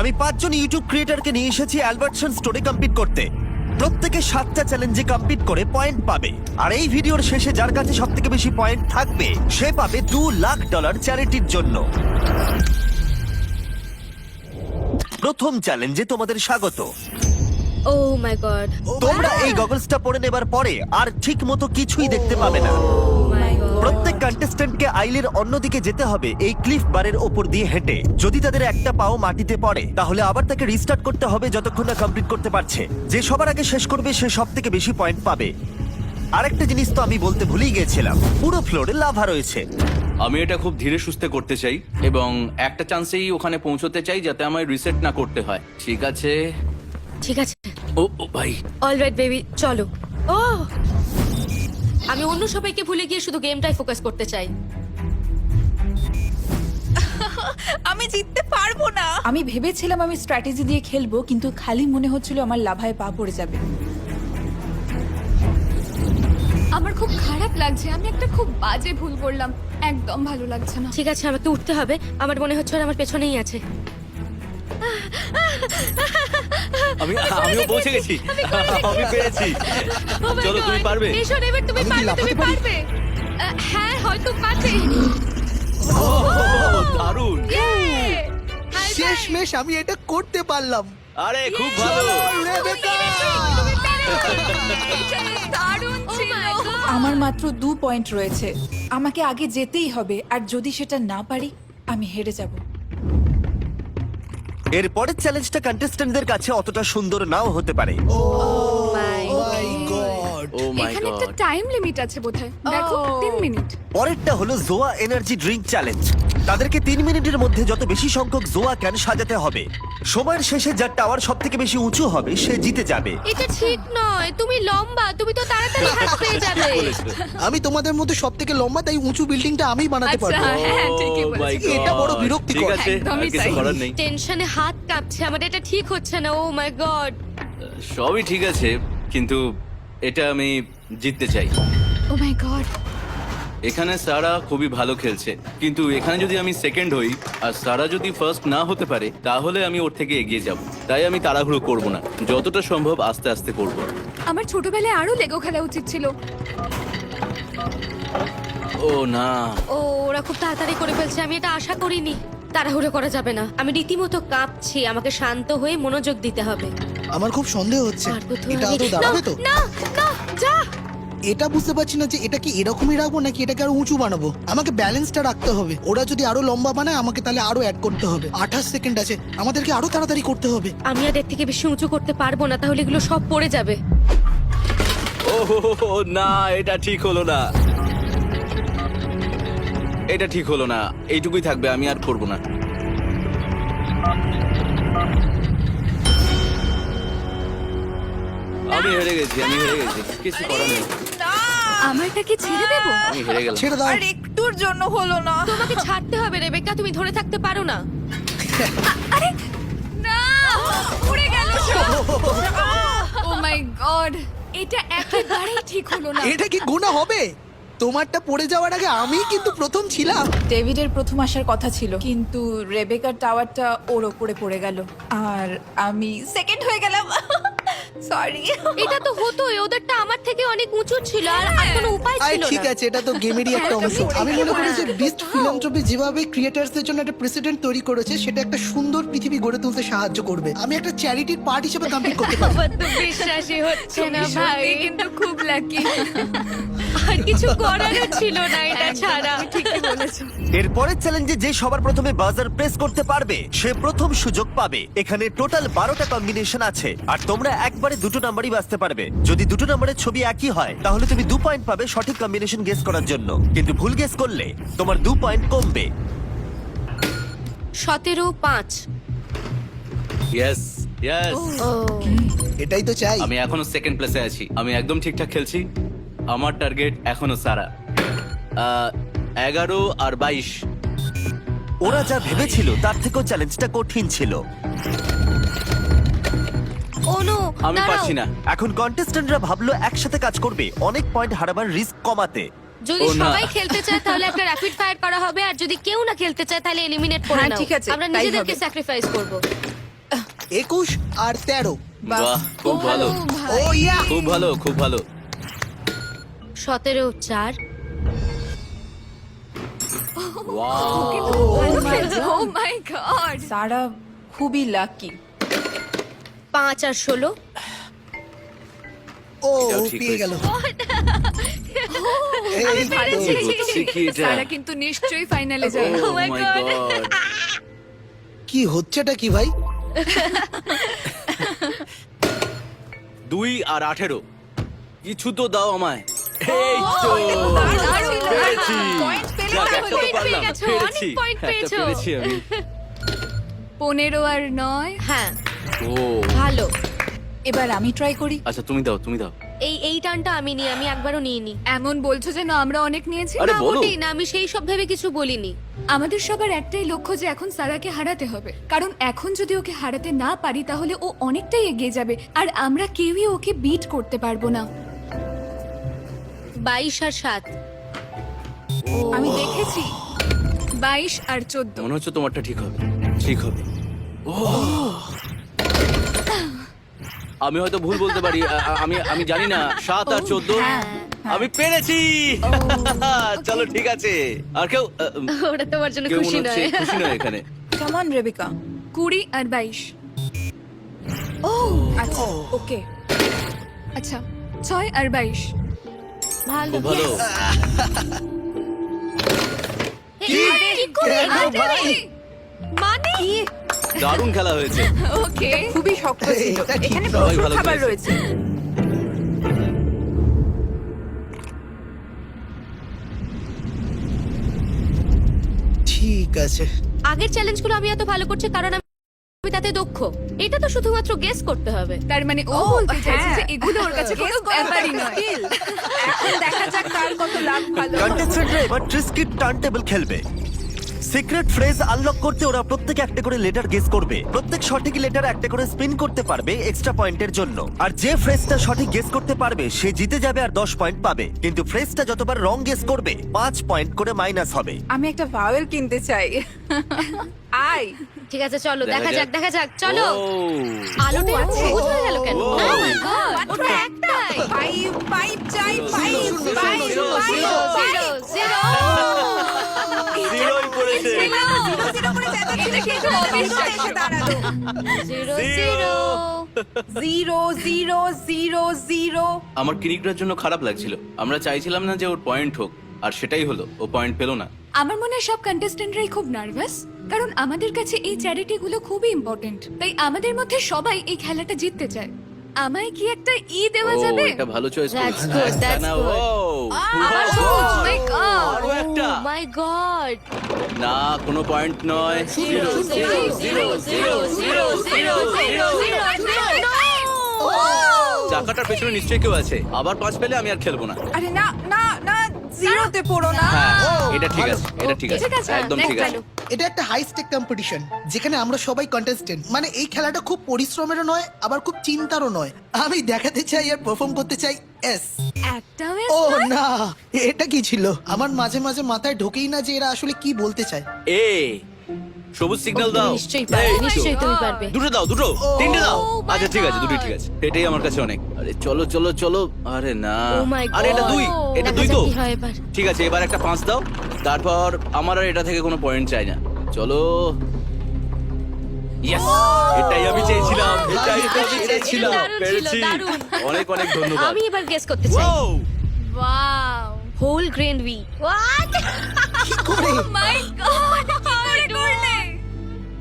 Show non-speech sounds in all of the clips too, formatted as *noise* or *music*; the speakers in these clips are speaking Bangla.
আমি পাঁচজন ইউটিউব ক্রিয়েটারকে নিয়ে এসেছি অ্যালবার্টসন স্টোরে কম্পিট করতে। প্রত্যেকে সাতটা চ্যালেঞ্জে কম্পিট করে পয়েন্ট পাবে। আর এই ভিডিওর শেষে যার কাছে সব থেকে বেশি পয়েন্ট থাকবে সে পাবে দু লাখ ডলার চ্যারিটির জন্য। প্রথম চ্যালেঞ্জে তোমাদের স্বাগত। ও মাই গড তোমরা এই গগলসটা পরে নেবার পরে আর ঠিক মতো কিছুই দেখতে পাবে না। প্রত্যেক কন্টেস্ট্যান্টকে আইলের অন্যদিকে যেতে হবে এই ক্লিফ বারের ওপর দিয়ে হেঁটে। যদি তাদের একটা পাও মাটিতে পড়ে তাহলে আবার তাকে রিস্টার্ট করতে হবে যতক্ষণ না কমপ্লিট করতে পারছে। যে সবার আগে শেষ করবে সে সব থেকে বেশি পয়েন্ট পাবে। আরেকটা জিনিস তো আমি বলতে ভুলেই গিয়েছিলাম পুরো ফ্লোরে লাভা রয়েছে। আমি এটা খুব ধীরে সুস্থে করতে চাই এবং একটা চান্সেই ওখানে পৌঁছতে চাই যাতে আমায় রিসেট না করতে হয়। ঠিক আছে? ঠিক আছে। ও ও ভাই। অলরাইট বেবি চলো। ও আমি অন্য সবাইকে ভুলে গিয়ে শুধু গেমটাই ফোকাস করতে চাই। আমি জিততে পারব না। আমি ভেবেছিলাম আমি স্ট্র্যাটেজি দিয়ে খেলব কিন্তু খালি মনে হচ্ছিল আমার লাভায় পা পড়ে যাবে। আমার খুব খারাপ লাগছে আমি একটা খুব বাজে ভুল করলাম। একদম ভালো লাগছে না। ঠিক আছে আমাকে উঠতে হবে। আমার মনে হচ্ছে ওরা আমার পেছনেই আছে। আমি আমিও পৌঁছে গেছি। *laughs* আমি পেরেছি Oh চলো তুমি পারবে। এসো এবার তুমি পারবে তুমি পারবে। হ্যাঁ হয়তো পারবে। ও, দারুণ। শেষমেশ আমি এটা করতে পারলাম। আরে খুব ভালো। Oh আমার মাত্র দু পয়েন্ট রয়েছে। আমাকে আগে যেতেই হবে আর যদি সেটা না পারি আমি হেরে যাব। এর পরের চ্যালেঞ্জটা কন্টেস্ট্যান্টদের কাছে অতটা সুন্দর নাও হতে পারে। মাই ও এখানে একটা গড টাইম লিমিট আছে বোধহয়। দেখো Oh. তিন মিনিট পরেরটা হলো জোয়া এনার্জি ড্রিঙ্ক চ্যালেঞ্জ তাদেরকে তিন মিনিটের মধ্যে যত বেশি সংখ্যক জোয়া ক্যান সাজাতে হবে। সময়ের শেষে যার টাওয়ার সব থেকে বেশি উঁচু হবে সে জিতে যাবে। এটা ঠিক নয় তুমি লম্বা তুমি তো তাড়াতাড়ি *laughs* হাত পেয়ে যাবে। আমি তোমাদের মধ্যে সব থেকে লম্বা তাই উঁচু বিল্ডিংটা আমি বানাতে আচ্ছা পারব। হ্যাঁ ঠিকই Oh my এটা বড়! বিরক্তিকর। ঠিক আছে আর একদমই কিছু তাই। করার নেই। টেনশনে হাত কাঁপছে আমার এটা ঠিক হচ্ছে না Oh ও মাই গড সবই ঠিক আছে কিন্তু এটা আমি জিততে চাই। ও মাই গড এখানে সারা খুবই ভালো খেলছে। কিন্তু এখানে যদি আমি সেকেন্ড হই আর সারা যদি ফার্স্ট না হতে পারে তাহলে আমি ওর থেকে এগিয়ে যাব। তাই আমি তাড়াহুড়ো করব না। যতটা সম্ভব আস্তে আস্তে করব। আমার ছোটবেলায় আরও লেগো খেলা উচিত ছিল। ও না। ও ওরা খুব তাড়াতাড়ি করে ফেলছে। আমি এটা আশা করিনি। তাড়াহুড়ো করা যাবে না। আমি রীতিমতো কাঁপছি। আমাকে শান্ত হয়ে মনোযোগ দিতে হবে। আমার খুব সন্দেহ হচ্ছে। পারব তো এটা আমি। তো দাঁড়াবে তো? না না যা। এটা বুঝতে পারছি না যে এটা কি এরকমই রাখব নাকি এটাকে আরও উঁচু বানাবো। আমাকে ব্যালেন্সটা রাখতে হবে। ওরা যদি আরও লম্বা বানায় আমাকে তাহলে আরও অ্যাড করতে হবে। আঠাশ সেকেন্ড আছে। আমাদেরকে আরও তাড়াতাড়ি করতে হবে। আমি আর এর থেকে বেশি উঁচু করতে পারব না তাহলে এগুলো সব পড়ে যাবে। ও না এটা ঠিক হলো না। এটা ঠিক হলো না। এইটুকুই থাকবে আমি আর করব না। আমি হেরে গেছি আমি হেরে গেছি কিছু করার নেই আমারটাকে ছেড়ে দেবো আমি হেরে গেলাম ছেড়ে দাও আর একটুর জন্য হলো না তোমাকে ছাড়তে হবে রেবেকা তুমি ধরে থাকতে পারো না না উড়ে গেল ও মাই গড এটা একেবারেই ঠিক হলো না এটা কি গুণা হবে তোমারটা পড়ে যাওয়ার আগে আমি কিন্তু প্রথম ছিলাম ডেভিডের প্রথম আসার কথা ছিল কিন্তু রেবেকার টাওয়ারটা ওর ওপরে পড়ে গেল আর আমি সেকেন্ড হয়ে গেলাম সরি এটা তো হতোই ওদেরটা আমার থেকে অনেক উঁচু ছিল আর আর কোনো উপায় আরে ছিল ঠিক না। আছে এটা তো গেমেরই একটা অংশ। আমি মনে করি যে বিস্ট ফিলান্থ্রপি যেভাবে ক্রিয়েটার্সদের জন্য একটা প্রেসিডেন্ট তৈরি করেছে সেটা একটা সুন্দর পৃথিবী গড়ে তুলতে সাহায্য করবে। আমি একটা চ্যারিটির পার্ট হিসেবে কমপ্লিট করতে পারি আমার *laughs* তো বিশ্বাসই হচ্ছে না ভাই। কিন্তু খুব লাকি *laughs* আর কিছু করারও ছিল না এটা ছাড়া। ঠিকই বলেছ। এর পরের চ্যালেঞ্জে যে সবার প্রথমে বাজার প্রেস করতে পারবে সে প্রথম সুযোগ পাবে। এখানে টোটাল বারোটা কম্বিনেশন আছে আর তোমরা একবারে দুটো নাম্বারই বাঁচতে পারবে। যদি দুটো নাম্বারের ছবি একই হয় তাহলে তুমি দু পয়েন্ট পাবে সঠিক কম্বিনেশন গেস করার জন্য। কিন্তু ভুল গেস করলে তোমার দু পয়েন্ট কমবে। সতেরো পাঁচ। ইয়েস ইয়েস এটাই তো চাই। আমি এখনও সেকেন্ড প্লেসে আছি। আমি একদম ঠিকঠাক খেলছি। আমার টার্গেট এখনও সারা। এগারো আর বাইশ। ওরা যা ভেবেছিল তার থেকেও চ্যালেঞ্জটা কঠিন ছিল। আমি পারছি না। এখন কন্টেস্ট্যান্টরা ভাবলো একসাথে কাজ করবে অনেক পয়েন্ট হারাবার রিস্ক কমাতে। যদি ও না। সবাই খেলতে চায় তাহলে একটা র্যাপিড ফায়ার করা হবে আর যদি কেউ না খেলতে চায় তাহলে এলিমিনেট করে হ্যাঁ, নাও। ঠিক আছে, আমরা তাই নিজেদেরকে হবে। স্যাক্রিফাইস করব। একুশ আর তেরো। বাহ খুব ভালো। ও ইয়া খুব ভালো খুব ভালো। সতেরো চার। ও মাই গড সারা খুবই লাকি পাঁচ আর ষোলো। ও পেয়ে গেল। সারা কিন্তু নিশ্চয়ই ফাইনালে যাবে। Oh my God. কি হচ্ছেটা কি ভাই? দুই আর আঠেরো। কিছু তো দাও আমায়। এই তো দারুণ। পেরেছি। Point পেলে যাক, একটা তো পেয়ে পারলাম। গেছো, পেরেছি। point একটা পেয়েছ। পেরেছি আমি। পনেরো আর নয়? হ্যাঁ। ও। ভালো। এবার আমি ট্রাই করি। আচ্ছা তুমি দাও তুমি দাও। এই এই টানটা আমি নি আমি একবারও নিইনি। এমন বলছো যে না আমরা অনেক নিয়েছি? আরে না বলো। মোটেই না আমি সেই সব ভেবে কিছু বলিনি। আমাদের সবার একটাই লক্ষ্য যে এখন সারাকে হারাতে হবে। কারণ এখন যদি ওকে হারাতে না পারি তাহলে ও অনেকটাই এগিয়ে যাবে। আর আমরা কেউই ওকে বিট করতে পারব না। বাইশ আর সাত। আমি দেখেছি বাইশ আর চোদ্দ। মনে হচ্ছে তোমারটা ঠিক হবে। ঠিক হবে। আমি হয়তো ভুল বলতে পারি আ- আ- আমি আমি জানি না সাত আর চোদ্দ। হ্যাঁ, আমি পেরেছি। চলো ঠিক আছে। আর কেউ আ, উম, ওটা তোমার জন্য কেউ খুশি মনে হচ্ছে নয়। খুশি নয় এখানে। কেমন রেবিকা কুড়ি আর বাইশ। ও আচ্ছা ওকে। আচ্ছা ছয় আর বাইশ। ভালো। খুব ভালো। করে? এটা? মানে? দারুণ খেলা হয়েছে। ওকে। খুবই শক্ত ছিল। এখানে প্রচুর খাবার রয়েছে। ঠিক আছে। আগের চ্যালেঞ্জগুলো আমি এত ভালো করছি কারণ আমি আমি তাতে দক্ষ। এটা তো শুধুমাত্র গেস করতে হবে। তার মানে ও বলতে চাইছে যে এগুলো ওর কাছে কোনো ব্যাপারই নয়। এখন দেখা যাক কার কত লাভ ভালো। কন্টেস্টেন্টরা এবার ট্রিস্কিট টার্ন টেবিল খেলবে। সিক্রেট ফ্রেজ আনলক করতে ওরা প্রত্যেকে একটা করে লেটার গেস করবে। প্রত্যেক সঠিক লেটার একটা করে স্পিন করতে পারবে এক্সট্রা পয়েন্টের জন্য। আর যে ফ্রেজটা সঠিক গেস করতে পারবে সে জিতে যাবে আর দশ পয়েন্ট পাবে। কিন্তু ফ্রেজটা যতবার রং গেস করবে পাঁচ পয়েন্ট করে মাইনাস হবে। আমি একটা ভাওয়েল কিনতে চাই। আই ঠিক আছে চলো দেখা যাক। দেখা যাক চলো। আলোটা সবুজ হয়ে গেল কেন? ও। My ওটা একটাই। পাইপ পাইপ চাই pipe pipe zero zero zero জিরোই পড়েছে। Zero Zero. Zero zero zero zero zero আমার কিরিকটার জন্য খারাপ লাগছিল। আমরা চাইছিলাম না যে ওর পয়েন্ট হোক। আর সেটাই হলো ও পয়েন্ট পেল না আমার মনে হয় সব কন্টেস্টেন্টরাই খুব নার্ভাস কারণ আমাদের কাছে এই চ্যারিটি গুলো খুবই ইম্পর্টেন্ট তাই আমাদের মধ্যে সবাই এই খেলাটা জিততে চায় আমায় কি একটা ই দেওয়া ও যাবে এটা ভালো চয়েস That's good, that's না good. ও আমার wow! সবুজ, my God! আরও একটা মাই গড না কোনো পয়েন্ট নয় zero zero zero zero zero zero zero zero চাকাটার পেছনে নিশ্চয়ই কেউ আছে আবার পাঁচ পেলে আমি আর খেলব না আরে না না না জিরোতে পড়ো না। হ্যাঁ এটা ঠিক আছে এটা ঠিক আছে একদম ঠিক আছে। এটা একটা হাই স্টেক কম্পিটিশন যেখানে আমরা সবাই কন্টেস্টেন্ট মানে এই খেলাটা খুব পরিশ্রমেরও নয় আবার খুব চিন্তারও নয়। আমি দেখাতে চাই আর পারফর্ম করতে চাই এস একটাও ও না এটা কি ছিল? আমার মাঝে মাঝে মাথায় ঢোকেই না যে এরা আসলে কি বলতে চায়। এ সবুজ সিগন্যাল দাও। নিশ্চয়ই পারবে এই তো। নিশ্চয়ই তুমি পারবে। দুটো দাও দুটো। তিনটে দাও। Oh my আচ্ছা ঠিক আছে দুটো ঠিক আছে। এটাই আমার কাছে অনেক। আরে চলো চলো চলো। আরে না। ও মাই আরে এটা দুই। এটা দুই তো। কি হয় এবার। ঠিক আছে এবার একটা পাঁচ দাও। তারপর আমার আর এটা থেকে কোনো পয়েন্ট চাই না। চলো। Yes! এটাই আমি চেয়েছিলাম এটাই তো আমি চেয়েছিলাম। দারুণ ছিল, পেরেছি। দারুণ। অনেক অনেক ধন্যবাদ। আমি এবার গেস করতে চাই। Wow! Wow whole grain we what কি করে? মাই গড কি করে করলে?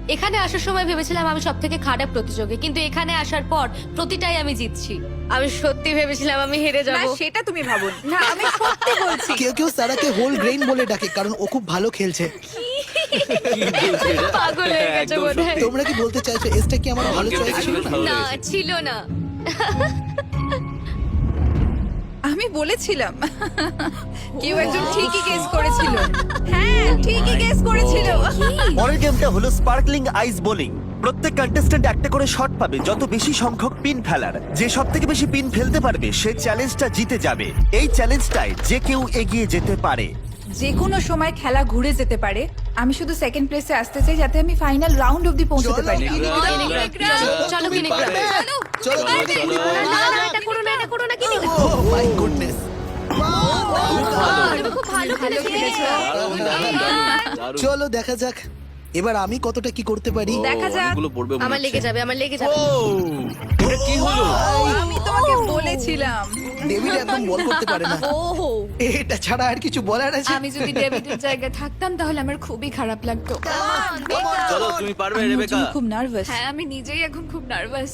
এখানে আসার সময় ভেবেছিলাম আমি সব থেকে খারাপ প্রতিযোগী কিন্তু এখানে আসার পর প্রতিটাই আমি জিতছি। আমি সত্যি ভেবেছিলাম আমি হেরে না যাব সেটা তুমি ভাবো না আমি সত্যি বলছি। কেউ কেউ সারাকে হোল গ্রেন বলে ডাকে কারণ ও খুব ভালো খেলছে। কি বলছো এটা? পাগল হয়ে গেছে একদম বোধহয়। তোমরা কি বলতে চাইছো এসটা কি আমার ভালো চয়েস ছিল? না ছিল *laughs* না। বলেছিলাম। কেউ একজন ঠিকই গেস করেছিল। হ্যাঁ ঠিকই গেস করেছিল। পরের গেমটা হলো স্পার্কলিং আইস বোলিং প্রত্যেক কন্টেস্ট্যান্ট একটা করে শট পাবে, যত বেশি সংখ্যক পিন ফেলার। যে সব থেকে বেশি পিন ফেলতে পারবে, সে চ্যালেঞ্জটা জিতে যাবে। এই চ্যালেঞ্জটায় যে কেউ এগিয়ে যেতে পারে। যে কোনো সময় খেলা ঘুরে যেতে পারে আমি শুধু সেকেন্ড প্লেসে আসতে চাই যাতে আমি ফাইনাল রাউন্ড অবধি পৌঁছতে পারি চলো দেখা যাক এবার আমি কতটা কি করতে পারি? দেখা যাক। অনেকগুলো পড়বে মনে আমার হচ্ছে। লেগে যাবে আমার লেগে যাবে। ও, এটা কি হলো? আমি তোমাকে বলেছিলাম। ডেভিড একদম বল করতে পারে না। ওহো এটা ছাড়া আর কিছু বলার আছে? আমি যদি ডেভিডের জায়গায় থাকতাম তাহলে আমার খুবই খারাপ লাগতো। চলো তুমি পারবে রেবেকা তুমি খুব নার্ভাস হ্যাঁ আমি নিজেই এখন খুব নার্ভাস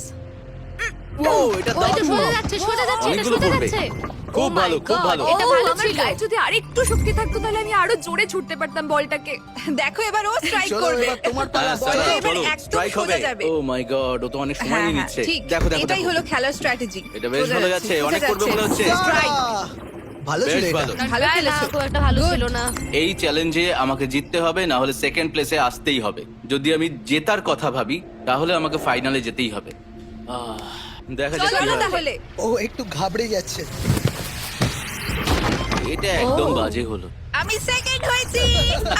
ও এটা ওই তো সোজা যাচ্ছে সোজা যাচ্ছে এটা অনেকগুলো সোজা পড়বে। যাচ্ছে খুব Oh my ভালো, খুব God, ভালো। এটা ভালো আমার ছিল গায়ে যদি আরেকটু শক্তি থাকতো তাহলে আমি আরও জোরে ছুটতে পারতাম বলটাকে দেখো এবার ও স্ট্রাইক চলো করবে এবার তোমার পালা হ্যাঁ, বল সারা, এবার চলো, একদম strike সোজা হবে। যাবে। Oh ও তো অনেক সময় হ্যাঁ নিয়ে হ্যাঁ নিচ্ছে। ঠিক দেখো, দেখো, এটাই দেখো। হলো খেলার স্ট্র্যাটেজি এটা বেশ ভালো যাচ্ছে, অনেক করবে মনে হচ্ছে। স্ট্রাইক আহ, ভালো ছিল এটা ভালো। ভালো না, খেলেছো খুব একটা ভালো Good. ছিল না এই চ্যালেঞ্জে আমাকে জিততে হবে না হলে সেকেন্ড প্লেসে আসতেই হবে যদি আমি জেতার কথা ভাবি তাহলে আমাকে ফাইনালে যেতেই হবে আহ, দেখা যাক কি হয়। তাহলে। ও একটু ঘাবড়ে যাচ্ছে। এটা একদম বাজে হলো। আমি সেকেন্ড হয়েছি।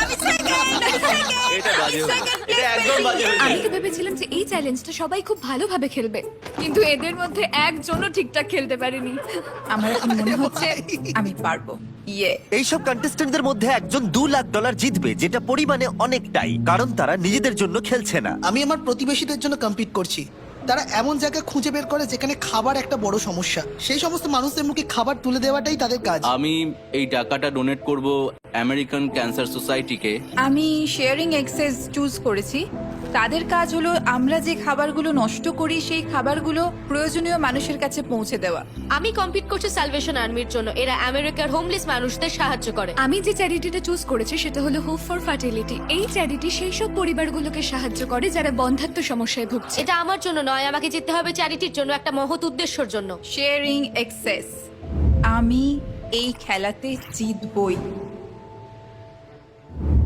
আমি সেকেন্ড এটা বাজে হলো। এটা একদম বাজে। হলো। আমি তো ভেবেছিলাম যে এই চ্যালেঞ্জটা সবাই খুব ভালোভাবে খেলবে কিন্তু এদের মধ্যে একজনও ঠিকঠাক খেলতে পারেনি। আমার এখন মনে হচ্ছে আমি পারব। ইয়ে। এইসব কন্টেস্টেন্টদের মধ্যে একজন দু লাখ ডলার জিতবে যেটা পরিমাণে অনেকটাই কারণ তারা নিজেদের জন্য খেলছে না। আমি আমার প্রতিবেশীদের জন্য কম্পিট করছি। তারা এমন জায়গা খুঁজে বের করে যেখানে খাবার একটা বড় সমস্যা। সেই সমস্ত মানুষদের মুখে খাবার তুলে দেওয়াটাই তাদের কাজ। আমি এই টাকাটা ডোনেট করব আমেরিকান ক্যান্সার সোসাইটিকে আমি শেয়ারিং এক্সেস চুজ করেছি। তাদের কাজ হলো আমরা যে খাবারগুলো নষ্ট করি সেই খাবারগুলো প্রয়োজনীয় মানুষের কাছে পৌঁছে দেওয়া। আমি কম্পিট করছি সালভেশন আর্মির জন্য। এরা আমেরিকার হোমলেস মানুষদের সাহায্য করে। আমি যে চ্যারিটিটা চুজ করেছি সেটা হলো হোপ ফর ফার্টিলিটি এই চ্যারিটি সেই সব পরিবারগুলোকে সাহায্য করে যারা বন্ধাত্ম সমস্যায় ভুগছে। এটা আমার জন্য নয় আমাকে জিততে হবে চ্যারিটির জন্য একটা মহৎ উদ্দেশ্যর জন্য। শেয়ারিং এক্সেস আমি এই খেলাতে জিতবই।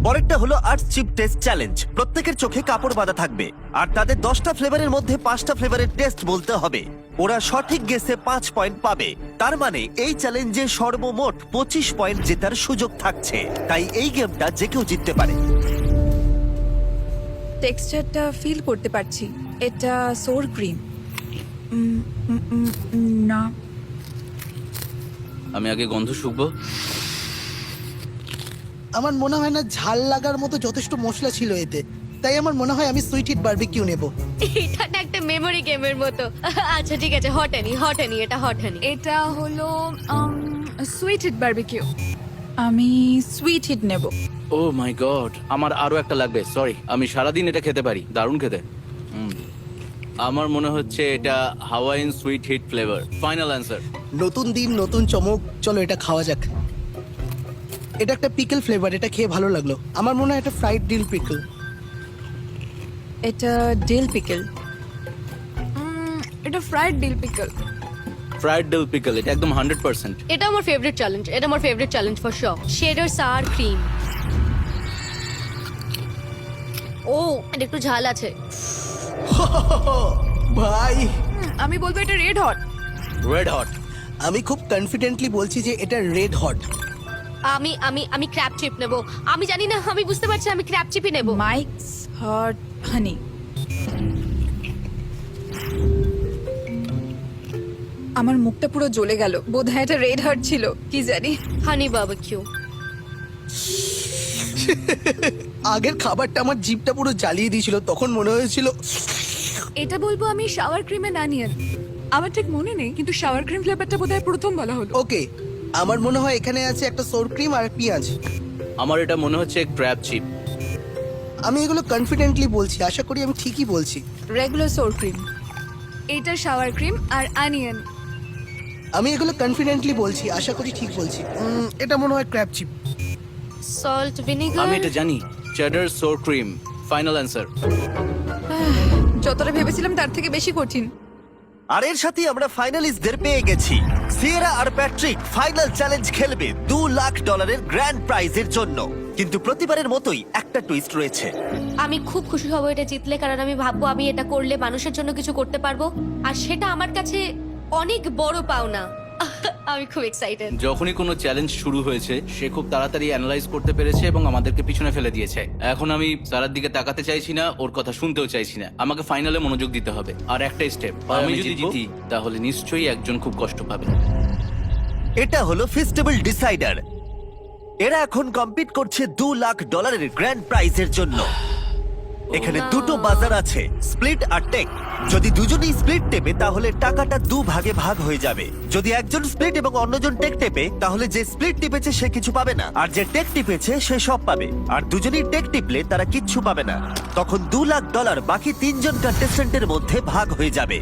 পরেরটা হলো আর্টস চিপ টেস্ট চ্যালেঞ্জ প্রত্যেকের চোখে কাপড় বাঁধা থাকবে। আর তাদের দশটা ফ্লেভারের মধ্যে পাঁচটা ফ্লেভারের টেস্ট বলতে হবে। ওরা সঠিক গেসে পাঁচ পয়েন্ট পাবে। তার মানে এই চ্যালেঞ্জে সর্বমোট পঁচিশ পয়েন্ট জেতার সুযোগ থাকছে। তাই এই গেমটা যে কেউ জিততে পারে। টেক্সচারটা ফিল করতে পারছি। এটা সোর ক্রিম না। আমি আগে গন্ধ শুকবো। আমার মনে হয় না ঝাল লাগার মতো যথেষ্ট মশলা ছিল এতে। তাই আমার মনে হয় আমি সুইট হিট বারবিকিউ নেব। এটা না একটা মেমোরি গেমের মতো। আচ্ছা ঠিক আছে হট এনি হটেনি হটেনি এটা হটেনি এটা হলো সুইট হিট বারবিকিউ আমি সুইট হিট নেব। ও মাই গড আমার আরও একটা লাগবে সরি আমি সারাদিন এটা খেতে পারি দারুণ খেতে। হুম। আমার মনে হচ্ছে এটা Hawaiian sweet heat flavour final answer নতুন দিন নতুন চমক চলো এটা খাওয়া যাক। এটা একটা পিকল ফ্লেভার এটা খেয়ে ভালো লাগল। আমার মনে হয় এটা ফ্রাইড ডিল পিকল এটা ডিল পিকল এটা fried dill pickle fried dill pickle এটা একদম হান্ড্রেড পার্সেন্ট এটা আমার ফেভারিট চ্যালেঞ্জ এটা আমার favourite challenge for sure cheddar sour cream ও এটা একটু ঝাল আছে। *laughs* ভাই। আমি বলব এটা রেড হট রেড হট আমি খুব কনফিডেন্টলি বলছি যে এটা রেড হট আমি আমি আমি ক্র্যাপ চিপ নেব। আমি জানি না আমি বুঝতে পারছি আমি ক্র্যাপ চিপই নেব। মাইকস হট হানি আমার মুখটা পুরো জ্বলে গেল। বোধহয় এটা রেড হার্ট ছিল কি জানি। হানি বারবিকিউ আগের খাবারটা আমার জিভটা পুরো জ্বালিয়ে দিয়েছিল তখন মনে হয়েছিল। এটা বলব আমি শাওয়ার ক্রিমে না নিয়ে। আমার ঠিক মনে নেই কিন্তু শাওয়ার ক্রিম ফ্লেভারটা বোধহয় প্রথম বলা হলো। ওকে আমার মনে হয় এখানে আছে একটা সোর ক্রিম আর পেঁয়াজ। আমার এটা মনে হচ্ছে ক্র্যাব চিপ আমি এগুলো কনফিডেন্টলি বলছি আশা করি আমি ঠিকই বলছি। রেগুলার সোর ক্রিম এটা শাওয়ার ক্রিম আর অনিয়ন আমি এগুলো কনফিডেন্টলি বলছি আশা করি ঠিক বলছি। উম, এটা মনে হয় ক্র্যাব চিপ সল্ট ভিনেগার আমি এটা জানি cheddar sour cream final answer যতটা ভেবেছিলাম তার থেকে বেশি কঠিন। আর এর সাথেই আমরা ফাইনালিস্টদের পেয়ে গেছি। সিয়েরা আর প্যাট্রিক ফাইনাল চ্যালেঞ্জ খেলবে দু লাখ ডলারের গ্র্যান্ড প্রাইজের জন্য। কিন্তু প্রতিবারের মতোই একটা টুইস্ট রয়েছে। আমি খুব খুশি হব এটা জিতলে, কারণ আমি ভাববো আমি এটা করলে মানুষের জন্য কিছু করতে পারব। আর সেটা আমার কাছে অনেক বড় পাওনা। আমি খুব এক্সাইটেড যখনই কোনো চ্যালেঞ্জ শুরু হয়েছে সে খুব তাড়াতাড়ি অ্যানালাইজ করতে পেরেছে এবং আমাদেরকে পিছনে ফেলে দিয়েছে। এখন আমি সারার দিকে তাকাতে চাইছি না ওর কথা শুনতেও চাইছি না। আমাকে ফাইনালে মনোযোগ দিতে হবে। আর একটা স্টেপ আমি যদি জিতি তাহলে নিশ্চয়ই একজন খুব কষ্ট পাবে। এটা হলো ফেস্টিভ্যাল ডিসাইডার এরা এখন কম্পিট করছে দু লাখ ডলারের গ্র্যান্ড প্রাইজের জন্য। এখানে দুটো বাজার আছে, স্প্লিট আর টেক। যদি দুজনেই স্প্লিট টেপে, তাহলে টাকাটা দু ভাগে ভাগ হয়ে যাবে। যদি একজন স্প্লিট এবং অন্যজন টেক টেপে, তাহলে যে স্প্লিট টিপেছে সে কিছু পাবে না, আর যে টেক টিপেছে সে সব পাবে। আর দুজনেই টেক টিপলে তারা কিচ্ছু পাবে না। তখন দু লাখ ডলার বাকি তিনজন কন্টেস্টেন্টের মধ্যে ভাগ হয়ে যাবে।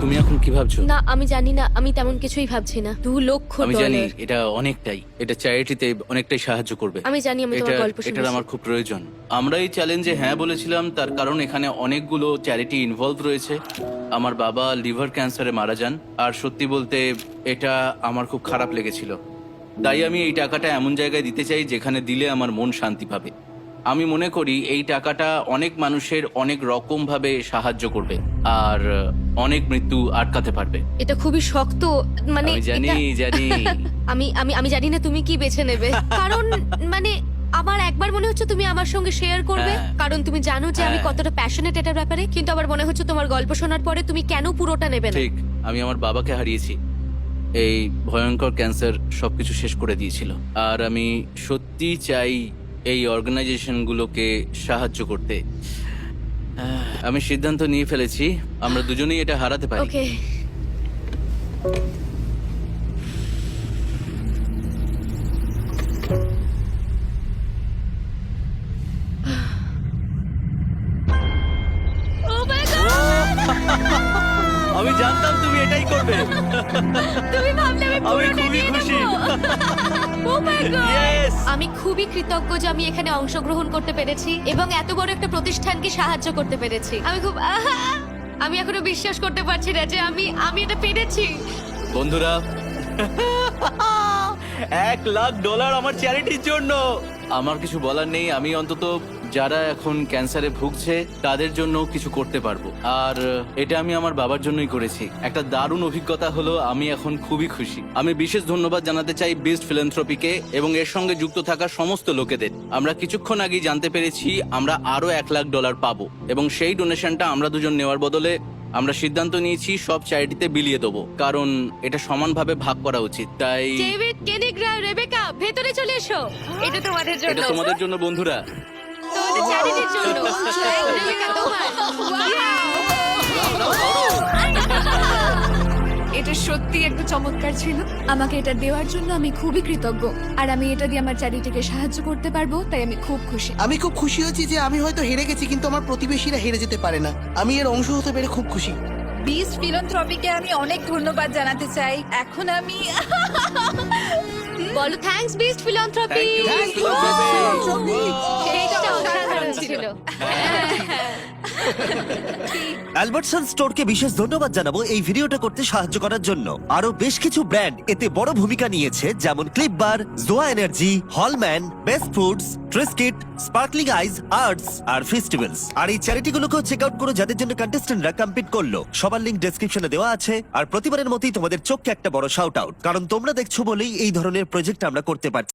তুমি এখন কি ভাবছ? না আমি জানি না আমি তেমন কিছুই ভাবছি না। দু লক্ষ আমি জানি ডলার এটা অনেকটাই এটা চ্যারিটিতে অনেকটাই সাহায্য করবে। আমি জানি, আমি তোমার এটা- গল্প এটার আমার খুব প্রয়োজন। আমরা এই চ্যালেঞ্জে হ্যাঁ বলেছিলাম তার কারণ এখানে অনেকগুলো চ্যারিটি ইনভলভ রয়েছে। আমার বাবা লিভার ক্যান্সারে মারা যান আর সত্যি বলতে এটা আমার খুব খারাপ লেগেছিল। তাই আমি এই টাকাটা এমন জায়গায় দিতে চাই যেখানে দিলে আমার মন শান্তি পাবে। আমি মনে করি এই টাকাটা অনেক মানুষের অনেক রকম ভাবে সাহায্য করবে আর অনেক মৃত্যু আটকাতে পারবে। এটা খুবই শক্ত মানে আমি জানি এটা- জানি। *laughs* আমি আমি আমি জানি না তুমি কি বেছে নেবে। কারণ মানে আমার একবার মনে হচ্ছে তুমি আমার সঙ্গে শেয়ার করবে। হ্যাঁ। কারণ তুমি জানো যে আমি হ্যাঁ। কতটা প্যাশনেট এটার ব্যাপারে। কিন্তু আবার মনে হচ্ছে তোমার গল্প শোনার পরে তুমি কেন পুরোটা নেবে না? ঠিক আমি আমার বাবাকে হারিয়েছি। এই ভয়ঙ্কর ক্যান্সার সবকিছু শেষ করে দিয়েছিল। আর আমি সত্যি চাই এই অর্গানাইজেশনগুলোকে সাহায্য করতে। আমি সিদ্ধান্ত নিয়ে ফেলেছি। আমরা দুজনেই এটা হারাতে পারি। আমি খুবই কৃতজ্ঞ যে আমি এখানে অংশগ্রহণ করতে পেরেছি এবং এত বড় একটা প্রতিষ্ঠানকে সাহায্য করতে পেরেছি। আমি খুব আহা! আমি এখনও বিশ্বাস করতে পারছি না যে আমি আমি এটা পেরেছি। বন্ধুরা *laughs* এক লাখ ডলার আমার চ্যারিটির জন্য। আমার কিছু বলার নেই আমি অন্তত যারা এখন ক্যান্সারে ভুগছে তাদের জন্য কিছু করতে পারব। আর এটা আমি আমার বাবার জন্যই করেছি। একটা দারুণ অভিজ্ঞতা হলো আমি এখন খুবই খুশি। আমি বিশেষ ধন্যবাদ জানাতে চাই বেস্ট ফিলান্থ্রপিকে এবং এর সঙ্গে যুক্ত থাকা সমস্ত লোকেদের। আমরা কিছুক্ষণ আগেই জানতে পেরেছি আমরা আরও এক লাখ ডলার পাবো এবং সেই ডোনেশনটা আমরা দুজন নেওয়ার বদলে আমরা সিদ্ধান্ত নিয়েছি সব চ্যারিটিতে বিলিয়ে দেবো। কারণ এটা সমানভাবে ভাগ করা উচিত তাই ডেভিড কেনিগ্রা রেবেকা ভেতরে চলে এসো। এটা তোমাদের জন্য। এটা তোমাদের জন্য বন্ধুরা। তোমাদের চ্যারিটির জন্য রেবেকা তোমার এটা সত্যি একটা চমৎকার ছিল আমাকে এটা দেওয়ার জন্য আমি খুবই কৃতজ্ঞ আর আমি এটা দিয়ে আমার চ্যারিটিকে সাহায্য করতে পারব তাই আমি খুব খুশি আমি খুব খুশি হয়েছি যে আমি হয়তো হেরে গেছি কিন্তু আমার প্রতিবেশীরা হেরে যেতে পারে না আমি এর অংশ হতে পেরে খুব খুশি বিস্ট ফিলন্থ্রপিকে আমি অনেক ধন্যবাদ জানাতে চাই। এখন আমি *laughs* বলো thanks Beast philanthropy Thank you, philanthropy. এটা অসাধারণ ছিল। *laughs* অ্যালবার্টসন স্টোরকে বিশেষ ধন্যবাদ জানাব এই ভিডিওটা করতে সাহায্য করার জন্য। আরও বেশ কিছু ব্র্যান্ড এতে বড় ভূমিকা নিয়েছে যেমন Clif bar Zoa energy Hellmann best foods Triscuit sparkling ice arts আর ফেস্টিভ্যালস আর এই চ্যারিটিগুলোকেও চেক আউট করো যাদের জন্য কন্টেস্টেন্টরা কম্পিট করল। সবার লিংক ডেসক্রিপশনে দেওয়া আছে। আর প্রতিবারের মতোই তোমাদের চোখকে একটা বড় শাউট আউট কারণ তোমরা দেখছ বলেই এই ধরনের প্রজেক্ট আমরা করতে পারছি।